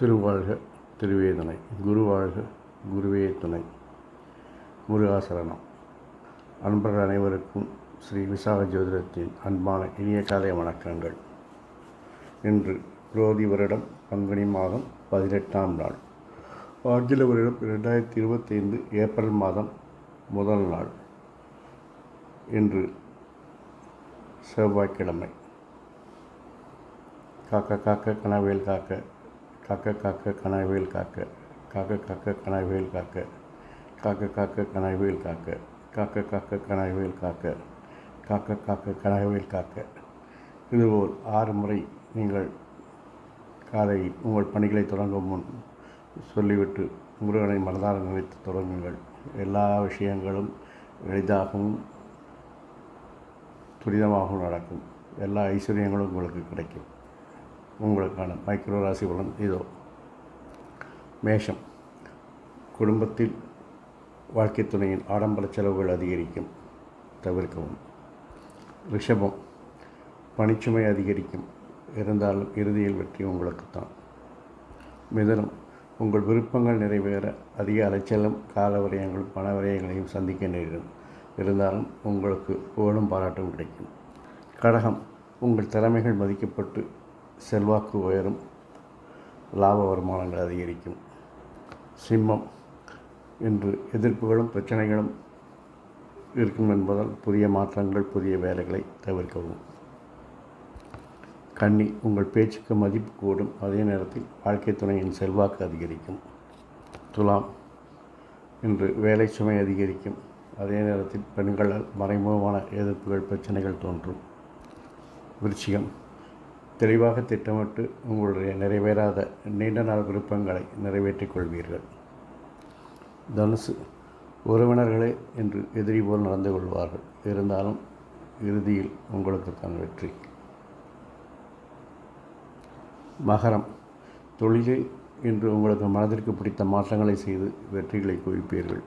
திருவாழ்க திருவே துணை குருவாழ்க குருவே துணை. முருகாசரணம் அன்பர்கள் அனைவருக்கும் ஸ்ரீ விசாக ஜோதிடத்தின் அன்பான இனிய காலை வணக்கங்கள். இன்று புரோதி வருடம் பங்குனி மாதம் பதினெட்டாம் நாள். ஆங்கில வருடம் இரண்டாயிரத்தி இருபத்தைந்து ஏப்ரல் மாதம் முதல் நாள். இன்று செவ்வாய்க்கிழமை. காக்க காக்க கனவேல் காக்க. காக்க காக்க கனவேல் காக்க. காக்க காக்க கனவேல் காக்க. காக்க காக்க கனவேல் காக்க. காக்க காக்க கனவேல் காக்க. காக்க காக்க கனவேல் காக்க. இதுபோல் ஆறு முறை நீங்கள் காலை உங்கள் பணிகளை தொடங்கும் முன் சொல்லிவிட்டு முருகனை மனதார நினைத்து தொடங்குங்கள். எல்லா விஷயங்களும் எளிதாகவும் துரிதமாகவும் நடக்கும். எல்லா ஐஸ்வர்யங்களும் உங்களுக்கு கிடைக்கும். உங்களுக்கான மைக்ரோ ராசி பலன் இதோ. மேஷம். குடும்பத்தில் வாழ்க்கை துணையின் ஆடம்பர செலவுகள் அதிகரிக்கும். தவிர்க்கவும். ரிஷபம். பணிச்சுமை அதிகரிக்கும். இருந்தாலும் இறுதியில் வெற்றி உங்களுக்குத்தான். மிதனம். உங்கள் விருப்பங்கள் நிறைவேற அதிக அலைச்சலும் கால விரயங்களும் பண விரயங்களையும் சந்திக்க நேரிடும். இருந்தாலும் உங்களுக்கு புகழும் பாராட்டும் கிடைக்கும். கடகம். உங்கள் திறமைகள் மதிக்கப்பட்டு செல்வாக்கு உயரும் லாப வருமானங்கள் அதிகரிக்கும். சிம்மம் இன்று எதிர்ப்புகளும் பிரச்சனைகளும் இருக்கும் என்பதால் புதிய மாற்றங்கள் புதிய வேலைகளை தவிர்க்கவும். கண்ணி உங்கள் பேச்சுக்கு மதிப்பு கூடும். அதே நேரத்தில் வாழ்க்கை துணையின் செல்வாக்கு அதிகரிக்கும். துலாம் இன்று வேலை சுமை அதிகரிக்கும். அதே நேரத்தில் பெண்களால் மறைமுகமான எதிர்ப்புகள் பிரச்சனைகள் தோன்றும். விருச்சிகம். தெளிவாக திட்டமிட்டு உங்களுடைய நிறைவேறாத நீண்ட நாள் விருப்பங்களை நிறைவேற்றிக் கொள்வீர்கள். தனுசு உறவினர்களே என்று எதிரி போல் நடந்து கொள்வார்கள். இருந்தாலும் இறுதியில் உங்களுக்கு தான் வெற்றி. மகரம் தொழிலில் இன்று உங்களுக்கு மனதிற்கு பிடித்த மாற்றங்களை செய்து வெற்றிகளை குவிப்பீர்கள்.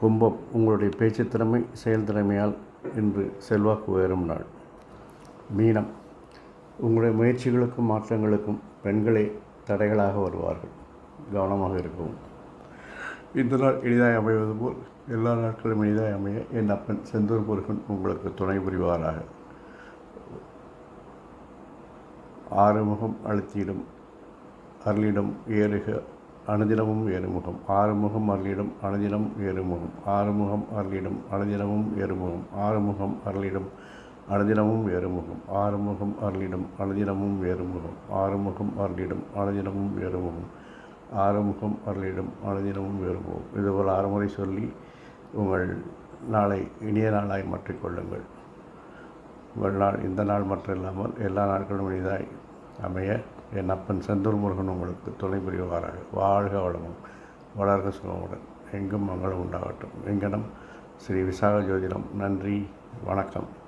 கும்பம் உங்களுடைய பேச்சு திறமை செயல் திறமையால் இன்று செல்வாக்கு உயரும் நாள். மீனம் உங்களுடைய முயற்சிகளுக்கும் மாற்றங்களுக்கும் பெண்களே தடைகளாக வருவார்கள். கவனமாக இருக்கவும். இந்த நாள் எளிதாய் அமைவது போல் எல்லா நாட்களும் எளிதாய் அமைய என் அப்பன் செந்தூர் முருகன் உங்களுக்கு துணை புரிவாராக. ஆறுமுகம் அழுத்தியிடும் அருளிடம் ஏறுக அனுதினமும் ஏறுமுகம். ஆறுமுகம் அருளிடம் அனுதினம் ஏறுமுகம். ஆறுமுகம் அருளிடம் அனுதினமும் ஏறுமுகம். ஆறுமுகம் அருளிடம் அனுதினமும் வேறுமுகம். ஆறுமுகம் அருளிடம் அனுதினமும் வேறுமுகம். ஆறுமுகம் அருளிடம் அனுதினமும் வேறுமுகம். ஆறுமுகம் அருளிடம் அனுதினமும் வேறுமுகம். இதுபோல் ஆறு முறை சொல்லி உங்கள் நாளை இனிய நாளாய் மாற்றிக்கொள்ளுங்கள் உங்கள் நாள் இந்த நாள் மட்டும் இல்லாமல் எல்லா நாட்களும் இனிதாய் அமைய என் அப்பன் செந்தூர் முருகன் உங்களுக்கு துணை புரிவாராக. வாழ்க வளமும் வளர்க சுகமுடன். எங்கும் மங்களம் உண்டாகட்டும். எங்கனம் ஸ்ரீ விசாக ஜோதிடம் நன்றி வணக்கம்.